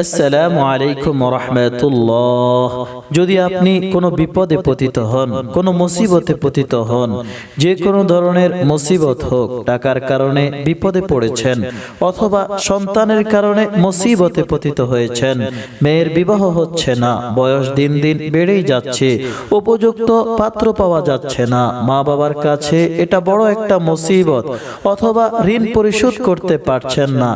আসসালামু আলাইকুম রহমতুল্লাহ যদি আপনি কোনো বিপদে পতিত হন, কোনো মুসিবতে পতিত হন, যে কোনো ধরনের মুসিবত হোক, টাকার কারণে বিপদে পড়েছেন, অথবা সন্তানের কারণে মুসিবতে পতিত হয়েছেন, মেয়ের বিবাহ হচ্ছে না, বয়স দিন দিন বেড়েই যাচ্ছে, উপযুক্ত পাত্র পাওয়া যাচ্ছে না মা বাবার কাছে এটা বড় একটা মুসিবত, অথবা ঋণ পরিশোধ করতে পারছেন না,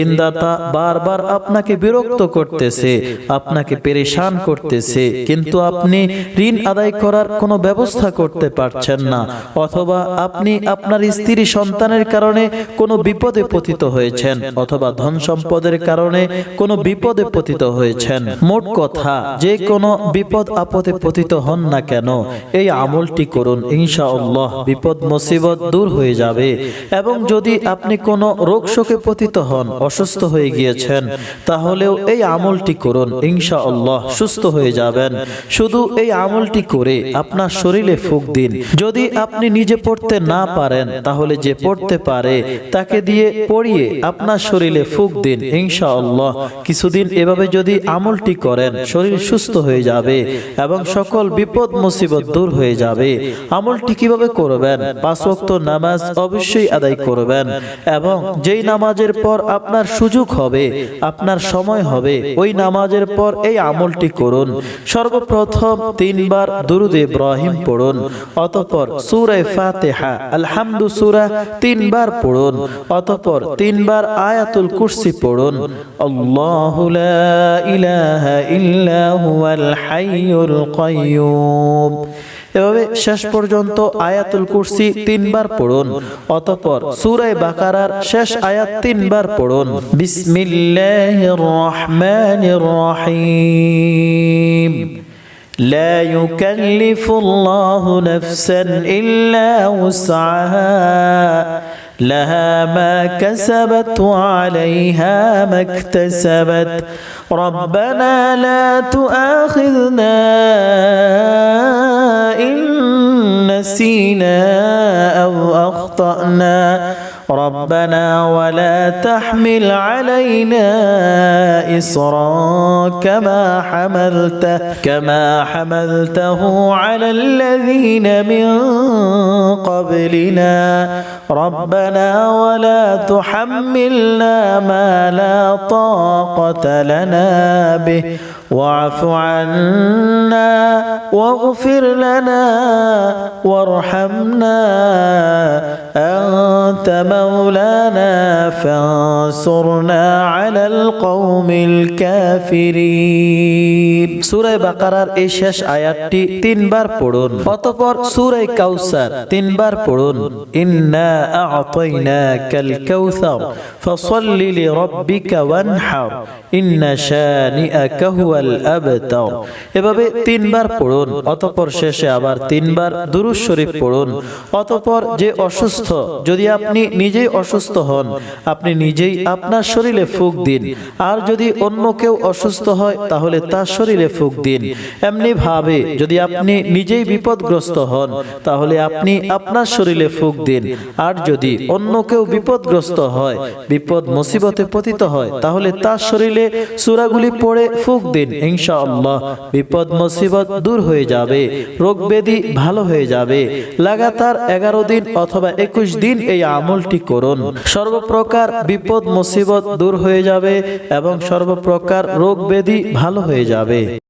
ঋণদাতা বারবার আপনাকে বিরক্ত করতেছে আপনাকে পেরেশান করতেছে কিন্তু আপনি ঋণ আদায় করার কোনো ব্যবস্থা করতে পারছেন না অথবা আপনি আপনার স্ত্রী সন্তানের কারণে কোনো বিপদে পতিত হয়েছেন অথবা ধন সম্পদের কারণে কোনো বিপদে পতিত হয়েছেন। মোট কথা যে কোনো বিপদ আপদে পতিত হন না কেন এই আমলটি করুন ইনশাআল্লাহ বিপদ মুসিবত দূর হয়ে যাবে। এবং যদি আপনি কোনো রোগ শোকে পতিত হন অসুস্থ হয়ে গিয়েছেন তাহলেও এই আমলটি করুন, ইনশাআল্লাহ সুস্থ হয়ে যাবেন। শুধু এই আমলটি করে আপনার শরীরে ফুক দিন। যদি আপনি নিজে পড়তে না পারেন, তাহলে যে পড়তে পারে, তাকে দিয়ে পড়িয়ে আপনার শরীরে ফুক দিন, ইনশাআল্লাহ। কিছুদিন এভাবে যদি আমলটি করেন, শরীর সুস্থ হয়ে যাবে এবং সকল বিপদ, মুসিবত দূর হয়ে যাবে। আমলটি কীভাবে করবেন? পাঁচ ওয়াক্ত নামাজ অবশ্যই আদায় করবেন এবং যেই নামাজের পর আপনার সুযোগ হবে, আপনার সময় হবে। ওই নামাজের পর এই আমলটি করুন। সর্বপ্রথম তিনবার দুরুদ ইব্রাহিম পড়ুন। অতঃপর সূরা ফাতিহা, আলহামদু সূরা তিনবার পড়ুন। অতঃপর তিনবার আয়াতুল কুরসি পড়ুন। আল্লাহু লা ইলাহা ইল্লা হুয়াল হাইয়ুল কাইয়্যুম এভাবে শেষ পর্যন্ত আয়াতুল কুরসি তিনবার পড়ুন অতঃপর সূরায়ে বাকারার শেষ আয়াত তিনবার পড়ুন বিসমিল্লাহির রহমানির রহিম لا يكلف الله نفسا إلا وسعها لها ما كسبت وعليها ما اكتسبت ربنا لا تؤاخذنا نسينا أو أخطأنا. ربنا ولا تحمل علينا إصرا كما حملته كما حملته على الذين من قبلنا. ربنا ولا تحملنا ما لا طاقة لنا به. واعف عنا واغفر لنا وارحمنا أنت مولانا فانصرنا على القوم الكافرين سورة বাকারার এই শেষ আয়াতটি তিনবার পড়ুন অতঃপর সূরা কাউসার তিনবার পড়ুন ইন্না আ'তাইনাকাল কাউসার ফসল্লি লিরাব্বিকা ওয়ানহার ইন্না শানিআকা এভাবে তিনবার পড়ুন, অতঃপর শেষে আবার তিনবার দুরূদ শরীফ পড়ুন। অতঃপর যে অসুস্থ, যদি আপনি নিজেই অসুস্থ হন, আপনি নিজেই আপনার শরীরে ফুক দিন। আর যদি অন্য কেউ অসুস্থ হয়, তাহলে তার শরীরে ফুক দিন। এমনি ভাবে, যদি আপনি নিজেই বিপদগ্রস্ত হন, তাহলে আপনি আপনার শরীরে ফুক দিন। আর যদি অন্য কেউ বিপদগ্রস্ত হয়, বিপদ মুসিবতে পতিত হয়, তাহলে তার শরীরে সূরাগুলি পড়ে ফুক দিন। ইনশাআল্লাহ বিপদ, মুসিবত দূর হয়ে যাবে, রোগ ব্যাধি ভালো হয়ে যাবে। লাগাতার এগারো দিন অথবা একুশ দিন এই আমলটি করুন। সর্বপ্রকার বিপদ, মুসিবত দূর হয়ে যাবে এবং সর্বপ্রকার রোগ ব্যাধি ভালো হয়ে যাবে।